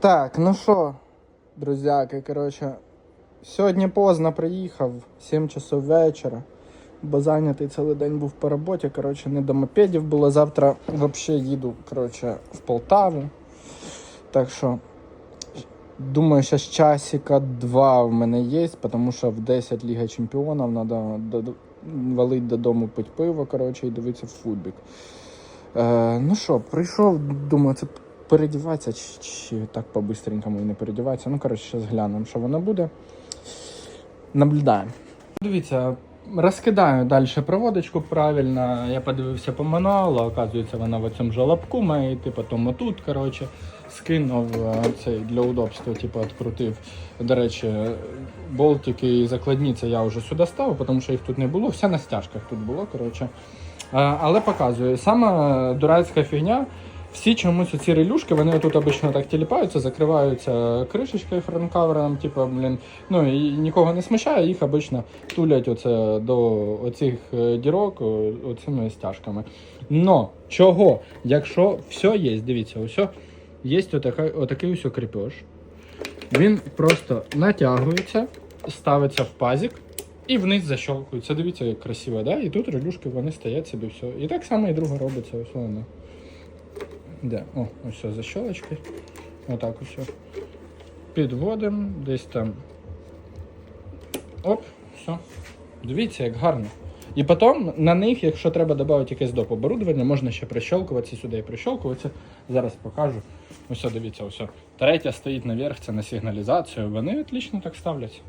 Так, ну що, друзяки, коротше, сьогодні поздно приїхав, 7 часов вечора, бо зайнятий цілий день був по роботі, коротше, не до мопедів було. Завтра взагалі їду, коротше, в Полтаву. Так що, думаю, що з часика два в мене є, тому що в 10 Ліга Чемпіонів треба валити додому пить пиво, коротше, і дивитися в футбік. Е, ну що, прийшов, думаю, це передіватися чи, чи так по-бистренькому і не передіватися. Ну, коротше, зараз глянемо, що воно буде. Наблюдаємо. Дивіться, розкидаю далі проводочку правильно. Я подивився по мануалу, оказується, вона в цьому жолобку має йти, потім отут, коротше, скинув е, цей для удобства, типу, відкрутив. До речі, болтики і закладні це я вже сюди ставив, тому що їх тут не було. Все на стяжках тут було, коротше. Е, Але показую, сама дурацька фігня. Всі чомусь ці релюшки, вони тут обично так тіліпаються, закриваються кришечкою франкавером, типу, блін, ну і нікого не смущає, їх обично тулять оце до оцих е, дірок оцими стяжками. Но чого? Якщо все є, дивіться, ось є отакий, отакий ось кріпеж. Він просто натягується, ставиться в пазик і вниз защелкується. Дивіться, як красиво, да? І тут релюшки вони стоять собі все. І так само і друга робиться, ось. Де? О, ось все, защелочки. Отак ось. Підводимо, десь там. Оп, все. Дивіться, як гарно. І потім на них, якщо треба додати якесь доп. оборудовання, можна ще прищелкуватися сюди і прищелкуватися. Зараз покажу. Ось, дивіться, ось. Третя стоїть наверх, це на сигналізацію. Вони отлично так ставляться.